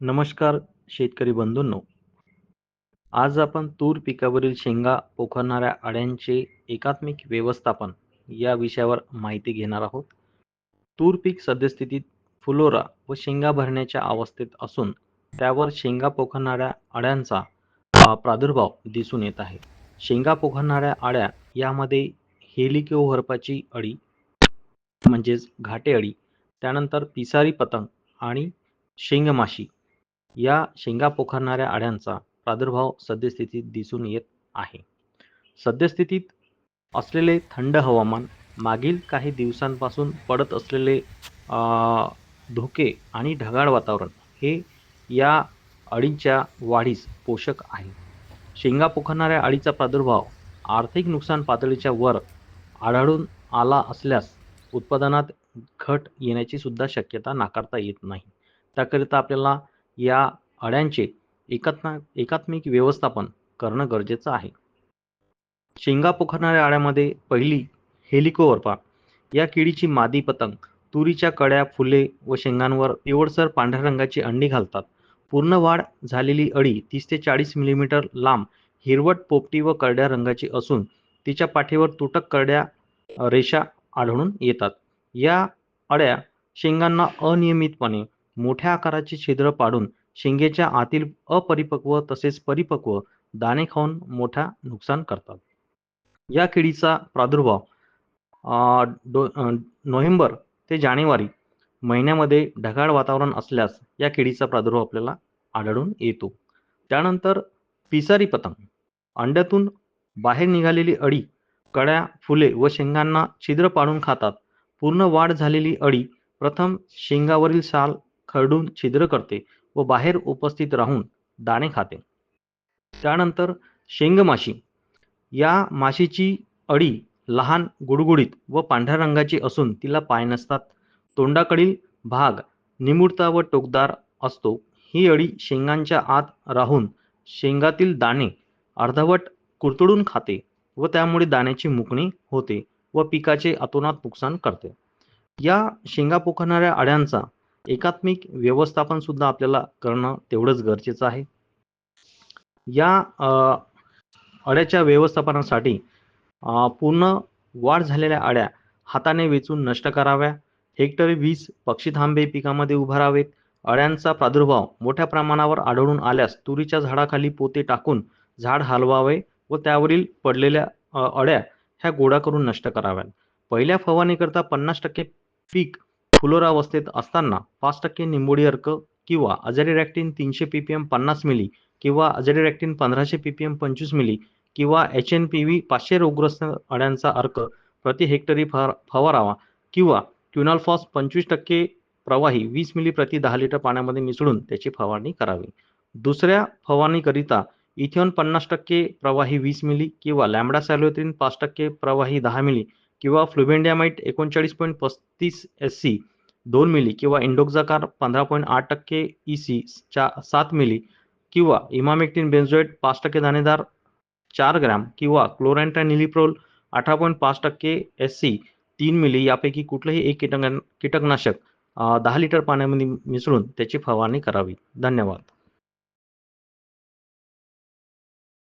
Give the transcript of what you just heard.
नमस्कार शेतकरी बंधूंनो. आज आपण तूर पिकावरील शेंगा पोखरणाऱ्या अळ्यांचे एकात्मिक व्यवस्थापन या विषयावर माहिती घेणार आहोत. तूर पीक सद्यस्थितीत फुलोरा व शेंगा भरण्याच्या अवस्थेत असून त्यावर शेंगा पोखरणाऱ्या अळ्यांचा प्रादुर्भाव दिसून येत आहे. शेंगा पोखरणाऱ्या अळ्या यामध्ये हेलिकोहर्पाची अळी म्हणजेच घाटे अळी त्यानंतर पिसारी पतंग आणि शेंगमाशी या शेंगा पोखरणाऱ्या अळ्यांचा प्रादुर्भाव सद्यस्थितीत दिसून येत आहे. सद्यस्थितीत असलेले थंड हवामान मागील काही दिवसांपासून पडत असलेले धोके आणि ढगाळ वातावरण हे या अळींच्या वाढीस पोषक आहे. शेंगा पोखरणाऱ्या अळीचा प्रादुर्भाव आर्थिक नुकसान पातळीच्या वर आढळून आला असल्यास उत्पादनात घट येण्याची सुद्धा शक्यता नाकारता येत नाही. त्याकरिता आपल्याला या अळ्यांचे एकात्मा एकात्मिक व्यवस्थापन करणं गरजेचं आहे. शेंगा पोखरणाऱ्या अळ्यामध्ये पहिली हेलिकोवर्पा. या किडीची मादी पतंग तुरीच्या कड्या फुले व शेंगांवर पिवळसर पांढऱ्या रंगाची अंडी घालतात. पूर्ण वाढ झालेली अळी तीस ते चाळीस मिलीमीटर लांब हिरवट पोपटी व करड्या रंगाची असून तिच्या पाठीवर तुटक करड्या रेषा आढळून येतात. या अळ्या शेंगांना अनियमितपणे मोठ्या आकाराची छिद्र पाडून शेंगेच्या आतील अपरिपक्व तसेच परिपक्व दाणे खाऊन मोठ्या नुकसान करतात. या किडीचा प्रादुर्भाव डो नोव्हेंबर ते जानेवारी महिन्यामध्ये ढगाळ वातावरण असल्यास या किडीचा प्रादुर्भाव आपल्याला आढळून येतो. त्यानंतर पिसारी पतंग अंड्यातून बाहेर निघालेली अळी कड्या फुले व शेंगांना छिद्र पाडून खातात. पूर्ण वाढ झालेली अळी प्रथम शेंगावरील साल खरडून छिद्र करते व बाहेर उपस्थित राहून दाणे खाते. त्यानंतर शेंगमाशी या माशीची अळी लहान गुडगुडीत व पांढऱ्या रंगाची असून तिला पाय नसतात. तोंडाकडील भाग निमुळता व टोकदार असतो. ही अळी शेंगांच्या आत राहून शेंगातील दाणे अर्धवट कुरतडून खाते व त्यामुळे दाण्याची मुकणी होते व पिकाचे अतोनात नुकसान करते. या शेंगा पोखणाऱ्या अळ्यांचा एकात्मिक व्यवस्थापन सुद्धा आपल्याला करणं तेवढंच गरजेचं आहे. या अड्याच्या अळ्याच्या व्यवस्थापनासाठी पूर्ण वाढ झालेल्या अळ्या हाताने वेचून नष्ट कराव्या. हेक्टरी वीस पक्षी थांबे पिकामध्ये उभारावेत अळ्यांचा प्रादुर्भाव मोठ्या प्रमाणावर आढळून आल्यास तुरीच्या झाडाखाली पोते टाकून झाड हलवावे व त्यावरील पडलेल्या अळ्या ह्या गोळा करून नष्ट कराव्यात. पहिल्या फवारणीकरता पन्नास टक्के पीक फुलोरावस्थेत असताना पाच टक्के निंबोडी अर्क किंवा अझॅरिरॅक्टिन तीनशे पीपीएम पन्नास मिली किंवा अझॅरिरॅक्टिन पंधराशे पीपीएम पंचवीस मिली किंवा एच एन पी व्ही पाचशे रोगग्रस्त अड्यांचा अर्क प्रति हेक्टरी फर फवारावा किंवा क्युनाल्फॉस पंचवीस टक्के प्रवाही वीस मिली प्रति दहा लिटर पाण्यामध्ये मिसळून त्याची फवारणी करावी. दुसऱ्या फवारणीकरिता इथेनॉल पन्नास टक्के प्रवाही वीस मिली किंवा लॅम्बडा सॅलोथ्रिन पाच टक्के प्रवाही दहा मिली किंवा फ्लुबेंडियामाइट एकोणचाळीस पॉईंट पस्तीस एस सी दोन मिली किंवा इंडोक्झाकार पंधरा पॉईंट आठ टक्के ई सी चा सात मिली किंवा इमामेक्टिन बेन्झोएट पाच टक्के दाणेदार चार ग्रॅम किंवा क्लोरॅन्ट्रानिलिप्रोल अठरा पॉईंट पाच टक्के एस सी तीन मिली यापैकी कुठलंही एक कीटक कीटकनाशक दहा लिटर पाण्यामध्ये मिसळून त्याची फवारणी करावी. धन्यवाद.